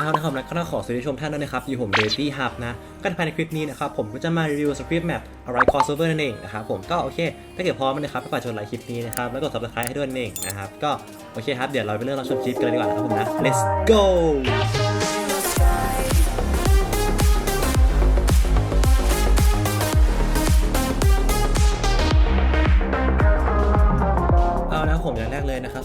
เอานะครับแล้วก็ต้องขอสวัสดีชมท่านด้วยนะครับอยู่ผมเดตี้ฮับนะกันภายในคลิปนี้นะครับผมก็จะมารีวิวสคริปต์แมปอะไรคอร์เซอร์นั่นเองนะครับผมก็โอเค ถ้าเกิดพร้อมนะครับก็ฝากชมไลค์คลิปนี้นะครับแล้วก็ subscribe ให้ด้วยนั่นเองนะครับก็โอเคครับเดี๋ยวเราไปเริ่มรับชมคลิปกันเลยดีกว่านะครับผมนะ let's go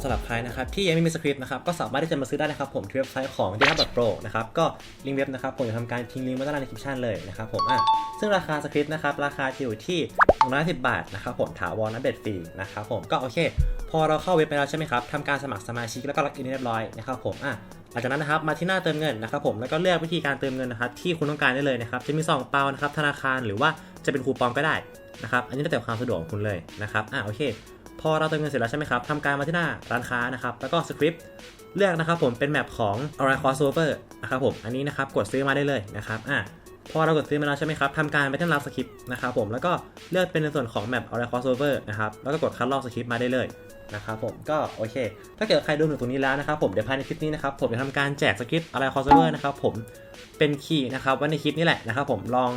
สำหรับใครนะครับที่ยังไม่มีสคริปต์นะครับก็สามารถที่จะมาซื้อได้นะครับผมที่เว็บไซต์ของ d i a b Pro นะครับก็ลิงก์เว็บนะครับผมจะทำการทิ้งลิงก์ไว้ใต้างในคลิปชั่นเลยนะครับผมอะซึ่งราคาสคริปต์นะครับราคาจะอยู่ที่110บาทนะครับผมถาวรนับเบ็ดฟรีนะครับผมก็โอเค พอเราเข้าเว็บไปแล้วใช่ไหมครับทำการสมัครสมาชิกแล้วก็ล็อกอินเรียบร้อยนะครับผมอะหลังจากนั้นนะครับมาที่หน้าเติมเงินนะครับผมแล้วก็เลือกวิธีการเติมเงินนะครับที่คุณต้องการได้เลยนะครับจะมีสองเปานะครับธนาคารหรือว่าจะเป็นคูปองก็ได้นะครับอันนี้แล้วแต่ความสะดวกของคุณเลยนะครับอะโอเค พอเราเติมเงินเสร็จแล้วใช่ไหมครับทำการมาที่หน้าร้านค้านะครับ แล้วก็สคริปต์เลือกนะครับผมเป็นแมปของ a r i Crossover นะครับผมอันนี้นะครับกดซื้อมาได้เลยนะครับอะพอเรากดซื้อมาแล้วใช่ไหมครับทำการไปที่รับสคริปต์นะครับผมแล้วก็เลือกเป็นในส่วนของแมป a r i Crossover นะครับแล้วก็กดคัดลอกสคริปต์มาได้เลยนะครับผมก็โอเค ถ้าเกิดใครดูถึงตรงนี้แล้วนะครับผมเดี๋ยวภายในคลิปนี้นะครับผมจะทำการแจกสคริปต์ a r i Crossover นะครับผมเป็นคีย์นะครับไว้ในคลิปนี้แหละนะครับผมลอง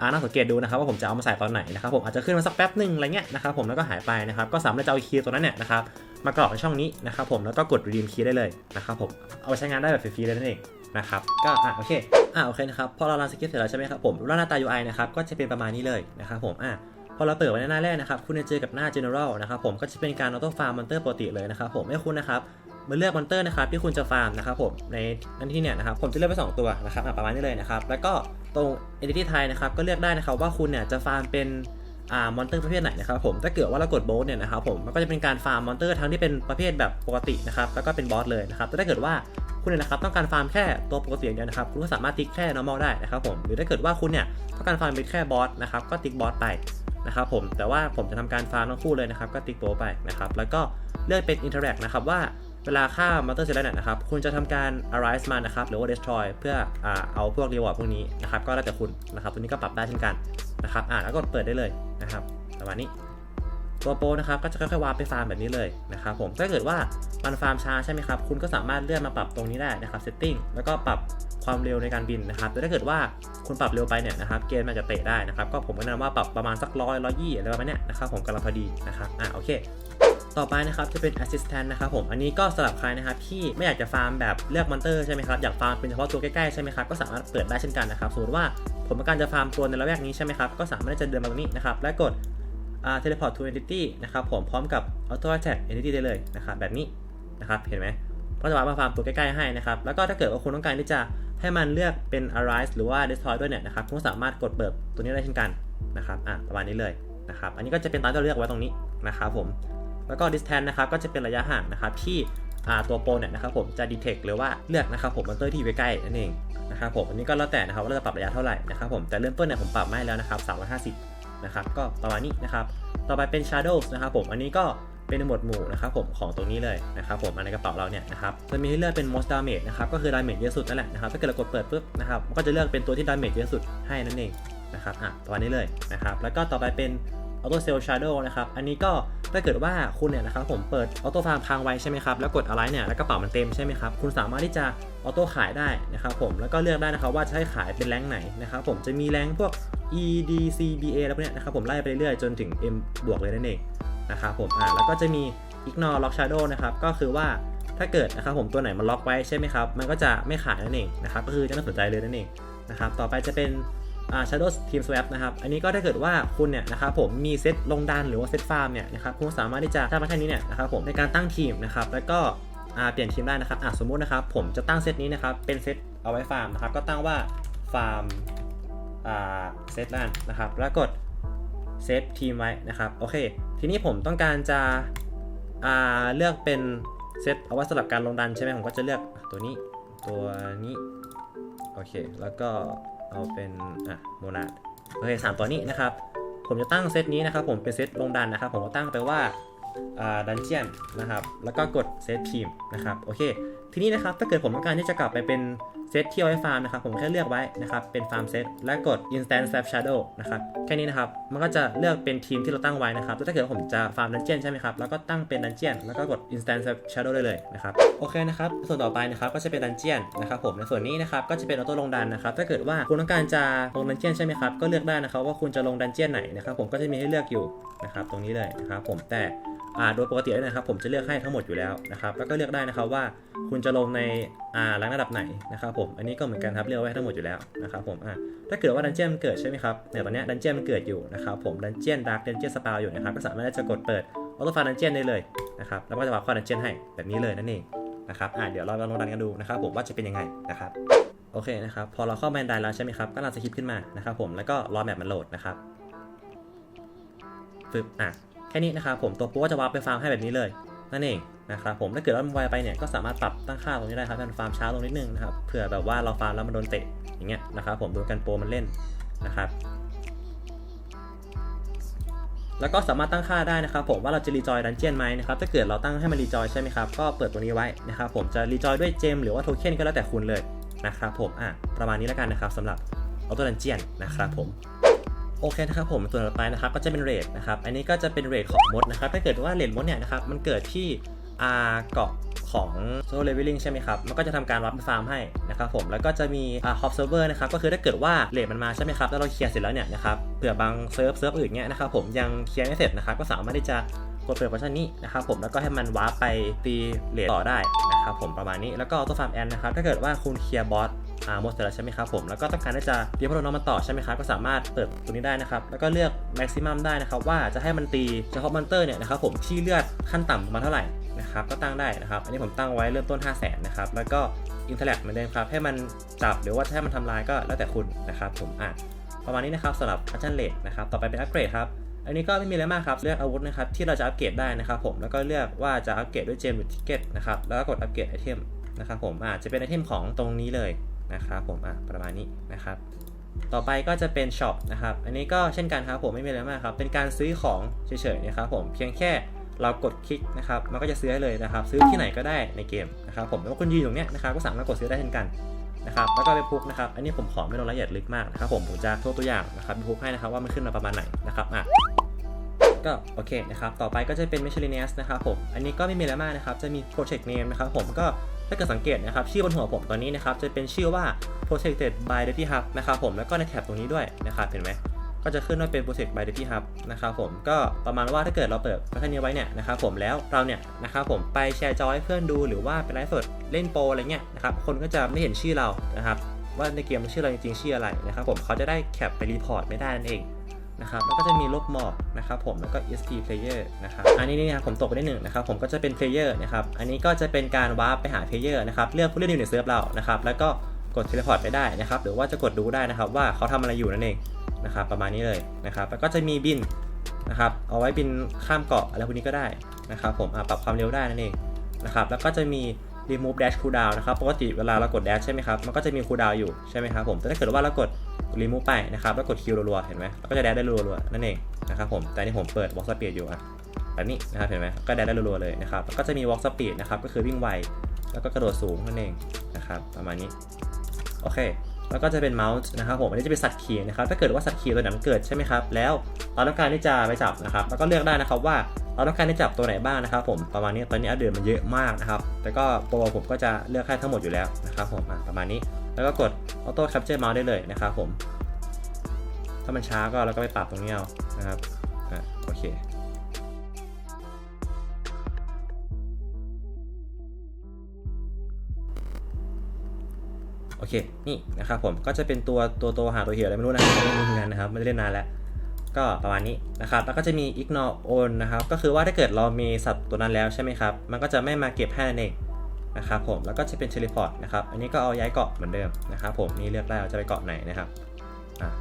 อ่าน่าสังเกตดูนะครับว่าผมจะเอามาใส่ตอนไหนนะครับผมอาจจะขึ้นมาสักแป๊บหนึ่งอะไรเงี้ยนะครับผมแล้วก็หายไปนะครับก็สามารถจะเอาคีย์ตัวนั้นเนี่ยนะครับมากรอกในช่องนี้นะครับผมแล้วก็กด redeem key ได้เลยนะครับผมเอาไปใช้งานได้แบบฟรีๆเลยนั่นเองนะครับก็อะโอเคอะโอเคนะครับพอเรารันสคริปต์เสร็จแล้วใช่ไหมครับผมรูปหน้าตา UI นะครับก็จะเป็นประมาณนี้เลยนะครับผมอะพอเราเปิดไว้ในหน้าแรกนะครับ คุณจะเจอกับหน้า general นะครับผมก็จะเป็นการ auto farm monster ปกติเลยนะครับผมให้คุณนะครับ มาเลือกมอนเตอร์นะครับที่คุณจะฟาร์มนะครับผมในนั่นที่เนี่ยนะครับผมจะเลือกไปสองตัวนะครับประมาณนี้เลยนะครับแล้วก็ตรง entity type นะครับก็เลือกได้นะครับว่าคุณเนี่ยจะฟาร์มเป็นอ่ามอนเตอร์ประเภทไหนนะครับผมถ้าเกิดว่าเรากดโบสเนี่ยนะครับผมมันก็จะเป็นการฟาร์มมอนเตอร์ทั้งที่เป็นประเภทแบบปกตินะครับแล้วก็เป็นบอสเลยนะครับแต่ถ้าเกิดว่าคุณเนี่ยนะครับต้องการฟาร์มแค่ตัวปกติอย่างเดียวนะครับคุณก็สามารถติ๊กแค่ normal ได้นะครับผมหรือถ้าเกิดว่าคุณเนี่ยต้องการฟาร์มเป็นแค่บอสนะครับก็ติ๊กบอสไปนะครับผมแต่ว่าผมจะทำการฟาร์มทั้งคู่เลยนะครับก็ติ๊กโบสไปนะครับแล้วก็เลือกเป็น interact นะครับว่า เวลาฆ่ามอนเตอร์เสร็จแล้วเนี่ยนะครับ คุณจะทำการ arise มันนะครับ หรือว่า destroy เพื่ออเอาพวก reward พวกนี้นะครับ ก็แล้วแต่คุณนะครับ ตัวนี้ก็ปรับได้เช่นกันนะครับ อ่าแล้วก็เปิดได้เลยนะครับ ประมาณนี้ ตัวโปรนะครับ ก็จะค่อยๆวาร์ปไปฟาร์มแบบนี้เลยนะครับผม ถ้าเกิดว่ามันฟาร์มช้าใช่ไหมครับ คุณก็สามารถเลื่อนมาปรับตรงนี้ได้นะครับ setting แล้วก็ปรับความเร็วในการบินนะครับ แต่ถ้าเกิดว่าคุณปรับเร็วไปเนี่ยนะครับเกมมันจะเตะได้นะครับ ก็ผมก็แนะนำว่าปรับประมาณสักร้อยร้อยยี่อะไรประมาณเนี้ยนะครับผมกำลังพอดีนะครับ อ่าโอเค ต่อไปนะครับจะเป็น assistant นะครับผมอันนี้ก็สำหรับใครนะครับที่ไม่อยากจะฟาร์มแบบเลือกมอนเตอร์ใช่ไหมครับอยากฟาร์มเป็นเฉพาะตัวใกล้ๆใช่ไหมครับก็สามารถเปิดได้เช่นกันนะครับสมมติว่าผมต้องการจะฟาร์มตัวในระแวกนี้ใช่ไหมครับก็สามารถที่จะเดินมาตรงนี้นะครับและกด teleport to entity นะครับผมพร้อมกับ auto attack entity ได้เลยนะครับแบบนี้นะครับเห็นไหมก็จะมาฟาร์มตัวใกล้ๆให้นะครับแล้วก็ถ้าเกิดว่าคุณต้องการที่จะให้มันเลือกเป็น arise หรือว่า destroy ด้วยเนี่ยนะครับคุณก็สามารถกดเปิดตัวนี้ได้เช่นกันนะครับอะประมาณนี้เลยนะครับอันนี้ก็จะเป็นตามที่เราเลือกไว้ตรงนี้นะครับผม แล้วก็ distance นะครับก็จะเป็นระยะห่างนะครับที่ตัวโปรเนี่ยนะครับผมจะ detect หรือว่าเลือกนะครับผมมอนเตอร์ที่อยู่ใกล้นั่นเองนะครับผมอันนี้ก็แล้วแต่นะครับว่าเราจะปรับระยะเท่าไหร่นะครับผมแต่เริ่มต้นเนี่ยผมปรับไมาให้แล้วนะครับ350นะครับก็ประมาณนี้นะครับต่อไปเป็น shadows นะครับผมอันนี้ก็เป็นหมวดหมู่นะครับผมของตรงนี้เลยนะครับผมในกระเป๋าเราเนี่ยนะครับจะมีให้เลือกเป็น most damage นะครับก็คือ damage เยอะสุดนั่นแหละนะครับถ้าเกิดเรากดเปิดปุ๊บนะครับก็จะเลือกเป็นตัวที่ damage เยอะสุดให้นั่นเองนะครับอะประมาณนี้เลยนะครับแล้วก็ต่อไปเป็น Auto Sell Shadow นะครับ อันนี้ก็ถ้าเกิดว่าคุณเนี่ยนะครับผมเปิด Auto Farm ค้างไว้ใช่ไหมครับ แล้วกดอะไรเนี่ย แล้วกระเป๋ามันเต็มใช่ไหมครับ คุณสามารถที่จะ Auto ขายได้นะครับผม แล้วก็เลือกได้นะครับว่าจะให้ขายเป็นแรงไหนนะครับผม จะมีแรงพวก E D C B A แล้วพวกเนี้ยนะครับผมไล่ไปเรื่อยๆจนถึง M บวกเลยนั่นเองนะครับผม อ่า แล้วก็จะมี Ignore Lock Shadow นะครับ ก็คือว่าถ้าเกิดนะครับผมตัวไหนมันล็อกไว้ใช่ไหมครับ มันก็จะไม่ขายนั่นเองนะครับ ก็คือจะน่าสนใจเลยนั่นเองนะครับ ต่อไปจะเป็น Shadow Team Swap นะครับ อันนี้ก็ถ้าเกิดว่าคุณเนี่ยนะครับผมมีเซตลงดันหรือว่าเซตฟาร์มเนี่ยนะครับคุณสามารถที่จะถ้ามาแค่นี้เนี่ยนะครับผมในการตั้งทีมนะครับแล้วก็อ่าเปลี่ยนทีมได้นะครับอ่าสมมุตินะครับผมจะตั้งเซตนี้นะครับเป็นเซตเอาไว้ฟาร์มนะครับก็ตั้งว่าฟาร์มอ่าเซตนั่นนะครับแล้วกดเซตทีมไว้นะครับโอเค ทีนี้ผมต้องการจะอ่าเลือกเป็นเซตเอาไว้สำหรับการลงดันใช่ไหมผมก็จะเลือกตัวนี้ตัวนี้โอเคแล้วก็ เอาเป็นอะโมนาดโอเคสามตัวนี้นะครับ ผมจะตั้งเซตนี้นะครับ ผมเป็นเซตลงดันนะครับ ผมก็ตั้งไปว่าดันเจียนนะครับ แล้วก็กดเซตทีมนะครับ โอเค ทีนี้นะครับ ถ้าเกิดผมต้องการที่จะกลับไปเป็น เซตที่เอาไว้ฟาร์มนะครับผมแค่เลือกไว้นะครับเป็นฟาร์มเซตและกด instant snap shadow นะครับแค่นี้นะครับมันก็จะเลือกเป็นทีมที่เราตั้งไว้นะครับแล้วถ้าเกิดว่าผมจะฟาร์มดันเจียนใช่ไหมครับแล้วก็ตั้งเป็นดันเจียนแล้วก็กด instant snap shadow ได้เลยนะครับโอเคนะครับส่วนต่อไปนะครับก็จะเป็นดันเจียนนะครับผมในส่วนนี้นะครับก็จะเป็นออโต้ลงดันนะครับถ้าเกิดว่าคุณต้องการจะลงดันเจียนใช่ไหมครับก็เลือกได้นะครับว่าคุณจะลงดันเจียนไหนนะครับผมก็จะมีให้เลือกอยู่นะครับตรงนี้เลยนะครับผมแต่ โดยปกติแล้วนะครับผมจะเลือกให้ทั้งหมดอยู่แล้วนะครับแล้วก็เลือกได้นะครับว่าคุณจะลงในอ่าแรงระดับไหนนะครับผมอันนี้ก็เหมือนกันครับเลือกไว้ทั้งหมดอยู่แล้วนะครับผมอ่าถ้าเกิดว่าดันเจียนมันเกิดใช่ไหมครับเนี่ยตอนนี้ดันเจียนมันเกิดอยู่นะครับผมดันเจียนดาร์กดันเจียนสปาอยู่นะครับก็สามารถที่จะกดเปิดออโต้ฟาดันเจียนได้เลยนะครับแล้วก็จะวางข้อดันเจียนให้แบบนี้เลยนั่นเองนะครับอ่าเดี๋ยวเราลองดันกันดูนะครับผมว่าจะเป็นยังไงนะครับโอเคนะครับพอเราเข้าแมนไดแล้วใช่ไหมครับก็รันสคริปต์ขึ้นมานะครับผมแล้วก็รอแมปมันโหลดนะครับฟึบอะ แค่นี้นะครับผมตัวโป๊ก็จะวาร์ปไปฟาร์มให้แบบนี้เลยนั่นเองนะครับผมถ้าเกิดว่ามันไวไปเนี่ยก็สามารถปรับตั้งค่าตรงนี้ได้ครับให้มันฟาร์มช้าลงนิดนึงนะครับเผื่อแบบว่าเราฟาร์มแล้วมันโดนเตะอย่างเงี้ยนะครับผมโดนกันโปรมันเล่นนะครับแล้วก็สามารถตั้งค่าได้นะครับผมว่าเราจะรีจอยดันเจียนไหมนะครับถ้าเกิดเราตั้งให้มันรีจอยใช่ไหมครับก็เปิดตัวนี้ไว้นะครับผมจะรีจอยด้วยเจมหรือว่าโทเค็นก็แล้วแต่คุณเลยนะครับผมอะประมาณนี้แล้วกันนะครับสำหรับออโต้ดันเจียนนะครับผม โอเคนะครับผมส่วนต่อไปนะครับก็จะเป็นเรทนะครับอันนี้ก็จะเป็นเรทของมดนะครับถ้าเกิดว่าเรทมดเนี่ยนะครับมันเกิดที่อาเกาะของโซลเลเวลลิ่งใช่ไหมครับ มันก็จะทำการรับฟาร์มให้นะครับผม แล้วก็จะมีอ่าฮอปเซิร์ฟเวอร์นะครับ ก็คือถ้าเกิดว่าเรทมันมาใช่ไหมครับ แล้วเราเคลียร์เสร็จแล้วเนี่ยนะครับ เผื่อบางเซิร์ฟเซิร์ฟอื่นเนี่ยนะครับผมยังเคลียร์ไม่เสร็จนะครับ ก็สามารถที่จะกดเปิดเวอร์ชันนี้นะครับผม แล้วก็ให้มันวาร์ปไปตีเรทต่อได้นะครับผมประมาณนี้ แล้วก็ออโต้ฟาร์มแอนนะครับ ถ้าเกิดว่าคุณเคลียร์บอส หมดเสร็จแล้วใช่ไหมครับผมแล้วก็ต้องการที่จะเรียกพวกน้องมาต่อใช่ไหมครับก็สามารถเปิดตัวนี้ได้นะครับแล้วก็เลือกแม็กซิมัมได้นะครับว่าจะให้มันตีเฉพาะมอนเตอร์เนี่ยนะครับผมที่เลือดขั้นต่ำประมาณเท่าไหร่นะครับก็ตั้งได้นะครับอันนี้ผมตั้งไว้เริ่มต้น 5 0 0 0 0นนะครับแล้วก็อินเทอร์แลกเหมือนเดิมครับให้มันจับหรือว่าจะให้มันทำลายก็แล้วแต่คุณนะครับผมอะประมาณนี้นะครับสำหรับพัชชันเลดนะครับต่อไปเป็นอัปเกรดครับอันนี้ก็ไม่มีอะไรมากครับ เลือกอาวุธนะครับที่เราจะอัปเกรดได้นะครับผม แล้วก็เลือกว่าจะอัปเกรดด้วยเจมหรือทิเก็ตนะครับ แล้วก็กดอัปเกรดไอเทมนะครับผมอะจะเป็นไอเทมของตรงนี้เลย นะครับผมอะประมาณนี้นะครับ ต่อไปก็จะเป็นช็อปนะครับ อันนี้ก็เช่นกันครับผมไม่มีอะไรมากครับ เป็นการซื้อของเฉยๆนะครับผมเพียงแค่เรากดคลิกนะครับ มันก็จะซื้อให้เลยนะครับ ซื้อที่ไหนก็ได้ในเกมนะครับผมแล้วคุณยืนตรงเนี้ยนะครับก็สามารถกดซื้อได้เช่นกันนะครับ แล้วก็ไปพุกนะครับ อันนี้ผมขอไม่ลงรายละเอียดลึกมากนะครับผม ผมจะโทษตัวอย่างนะครับไปพุกให้นะครับว่ามันขึ้นมาประมาณไหนนะครับ อะ ก็โอเคนะครับ ต่อไปก็จะเป็น miscellaneous นะครับผม อันนี้ก็ไม่มีอะไรมากนะครับ จะมี project name นะครับผม ก็ ถ้าเกิดสังเกตนะครับชื่อบนหัวผมตอนนี้นะครับจะเป็นชื่อว่า protected by Dirty Hub นะครับผมแล้วก็ในแท็บตรงนี้ด้วยนะครับเห็นไหมก็จะขึ้นว่าเป็น protect by Dirty Hub นะครับผมก็ประมาณว่าถ้าเกิดเราเปิดฟังก์ชันนี้ไว้เนี่ยนะครับผมแล้วเราเนี่ยนะครับผมไปแชร์จอให้เพื่อนดูหรือว่าไปไลฟ์สดเล่นโปรอะไรเงี้ยนะครับคนก็จะไม่เห็นชื่อเรานะครับว่าในเกมชื่อเราจริงๆชื่ออะไรนะครับผมเขาจะได้แคปไปรีพอร์ตไม่ได้นั่นเอง นะครับแล้วก็จะมีลบหมอกนะครับผมแล้วก็ ESP player นะครับอันนี้นี่นะครับผมตกไปได้หนึ่งนะครับผมก็จะเป็น player นะครับอันนี้ก็จะเป็นการวาร์ปไปหา player นะครับเลือกผู้เล่นอยู่ในเซิร์ฟเรานะครับแล้วก็กด teleport ไปได้นะครับหรือว่าจะกดดูได้นะครับว่าเขาทำอะไรอยู่นั่นเองนะครับประมาณนี้เลยนะครับแล้วก็จะมีบินนะครับเอาไว้บินข้ามเกาะอะไรพวกนี้ก็ได้นะครับผมปรับความเร็วได้นั่นเองนะครับแล้วก็จะมี remove dash cooldown นะครับปกติเวลาเรากด dash ใช่ไหมครับมันก็จะมี cooldown อยู่ใช่ไหมครับผมแต่ถ้าเกิดว่าเรากด remove ไปนะครับ แล้วกดคิวรัวๆ เห็นไหมแล้วก็จะแดดได้รัวๆ นั่นเองนะครับผม แต่นี่ผมเปิด walk speed อยู่อะแบบนี้นะครับ เห็นไหมก็แดดได้รัวๆ เลยนะครับก็จะมี walk speed นะครับ ก็คือวิ่งไว แล้วก็กระโดดสูงนั่นเองนะครับ ประมาณนี้ โอเค แล้วก็จะเป็นเมาส์นะครับผม อันนี้จะเป็นสัตว์ขี่นะครับ ถ้าเกิดว่าสัตว์ขี่ตัวไหนมันเกิดใช่ไหมครับ แล้วเราต้องการที่จะไปจับนะครับ แล้วก็เลือกได้นะครับว่าเราต้องการที่จะจับตัวไหนบ้างนะครับผม ประมาณนี้ ตอนนี้อัปเดตมันเยอะมากนะครับ แต่ก็โปรผมก็จะเลือกให้ทั้งหมดอยู่แล้วนะครับผมประมาณนี้ แล้วก็กด auto capture mouse ได้เลยนะครับผม ถ้ามันช้าก็เราก็ไปปรับตรงนี้เอานะครับอะโอเคโอเค นี่นะครับผม ก็จะเป็นตัวตัวตัวหาตัวเหี่ยวอะไรไม่รู้นะไม่รู้เหมือนกันนะครับ ไม่ได้เล่นนานแล้ว ก็ประมาณนี้นะครับ แล้วก็จะมี ignore on นะครับ ก็คือว่าถ้าเกิดเรามีสัตว์ตัวนั้นแล้วใช่ไหมครับ มันก็จะไม่มาเก็บให้นั่นเอง นะครับผมแล้วก็จะเป็น teleport นะครับอันนี้ก็เอาย้ายเกาะเหมือนเดิมนะครับผมนี่เลือกได้ว่าจะไปเกาะไหนนะครับ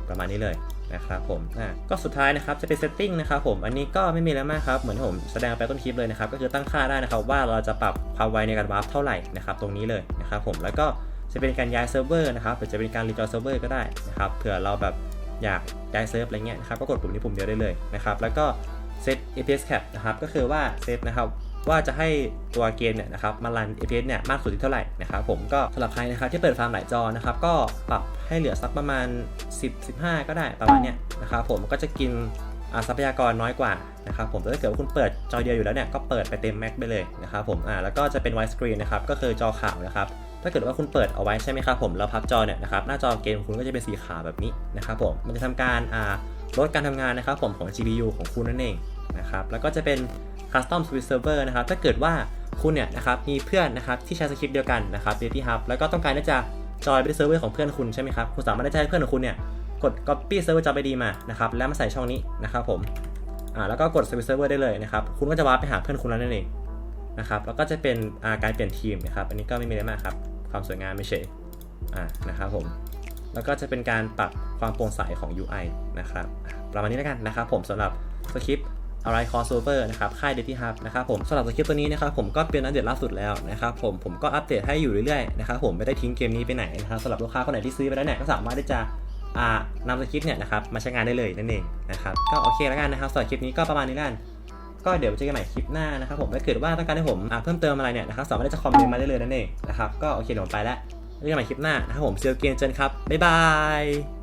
ประมาณนี้เลยนะครับผมก็สุดท้ายนะครับจะเป็น setting นะครับผมอันนี้ก็ไม่มีแล้วมากครับเหมือนผมแสดงไปต้นคลิปเลยนะครับก็คือตั้งค่าได้นะครับว่าเราจะปรับความไวในการวาร์ปเท่าไหร่นะครับตรงนี้เลยนะครับผมแล้วก็จะเป็นการย้ายเซิร์ฟเวอร์นะครับหรือจะเป็นการรีจอยเซิร์ฟเวอร์ก็ได้นะครับเผื่อเราแบบอยากย้ายเซิร์ฟอะไรเงี้ยนะครับก็กดปุ่มนี้ปุ่มเดียวได้เลยนะครับแล้วก็ set APS cap นะครับก็คือว่าเซตนะครับ ว่าจะให้ตัวเกมเนี่ยนะครับมารัน FPS เนี่ยมากสุดที่เท่าไหร่นะครับผมก็สำหรับใครนะครับที่เปิดฟาร์มหลายจอนะครับก็ปรับให้เหลือสักประมาณ 10 15 ก็ได้ประมาณเนี้ยนะครับผมก็จะกินอ่าทรัพยากรน้อยกว่านะครับผมแต่ถ้าเกิดว่าคุณเปิดจอเดียวอยู่แล้วเนี่ยก็เปิดไปเต็มแม็กไปเลยนะครับผมอ่าแล้วก็จะเป็น wide screen นะครับก็คือจอขาวนะครับถ้าเกิดว่าคุณเปิดเอาไว้ใช่ไหมครับผมแล้วพับจอเนี่ยนะครับหน้าจอเกมคุณก็จะเป็นสีขาวแบบนี้นะครับผมมันจะทำการอ่าลดการทำงานนะครับผมของ GPU ของคุณนั่นเองนะครับแล้วก็จะเป็น Custom Switch Server นะครับถ้าเกิดว่าคุณเนี่ยนะครับมีเพื่อนนะครับที่ใช้สคริปต์เดียวกันนะครับ Unity Hub แล้วก็ต้องการที่จะจอยไปที่เซิร์ฟเวอร์ของเพื่อนคุณใช่ไหมครับคุณสามารถที่จะให้เพื่อนของคุณเนี่ยกด copy server job ID มานะครับแล้วมาใส่ช่องนี้นะครับผมอ่าแล้วก็กด switch server ได้เลยนะครับคุณก็จะวาร์ปไปหาเพื่อนคุณแล้วนั่นเองนะครับแล้วก็จะเป็นอาการเปลี่ยนทีมนะครับอันนี้ก็ไม่มีอะไรมากครับความสวยงามไม่เฉยอ่านะครับผมแล้วก็จะเป็นการปรับความโปร่งใสของ UI นะครับประมาณนี้แล้วกันนะครับผมสำหรับสคริปต์ อะไรคอ s โซเวอร์นะครับค่าย d ด t y Hub นะครับผมสำหรับสคริปต์ตัวนี้นะครับผมก็เป็นอัปเดตล่าสุดแล้วนะครับผมผมก็อัปเดตให้อยู่เรื่อยๆนะครับผมไม่ได้ทิ้งเกมนี้ไปไหนนะครับสำหรับลูกค้าคนไหนที่ซื้อไปแล้วเนี่ยก็สามารถที่จะอ่านำสคริปต์เนี่ยนะครับมาใช้งานได้เลยนั่นเองนะครับก็โอเคแล้วกันนะครับสำหรับคลิปนี้ก็ประมาณนี้แล้วกันก็เดี๋ยวเจอกันใหม่คลิปหน้านะครับผมถ้าเกิดว่าต้องการให้ผมอ่าเพิ่มเติมอะไรเนี่ยนะครับสามารถที่จะคอมเมนต์มาได้เลยนั่นเองนะครับก็โอเคเดี๋ยวผมไปแล้วเจอกันใหม่คลิปหน้านะครับผมเซลเกนเจนครับบ๊ายบาย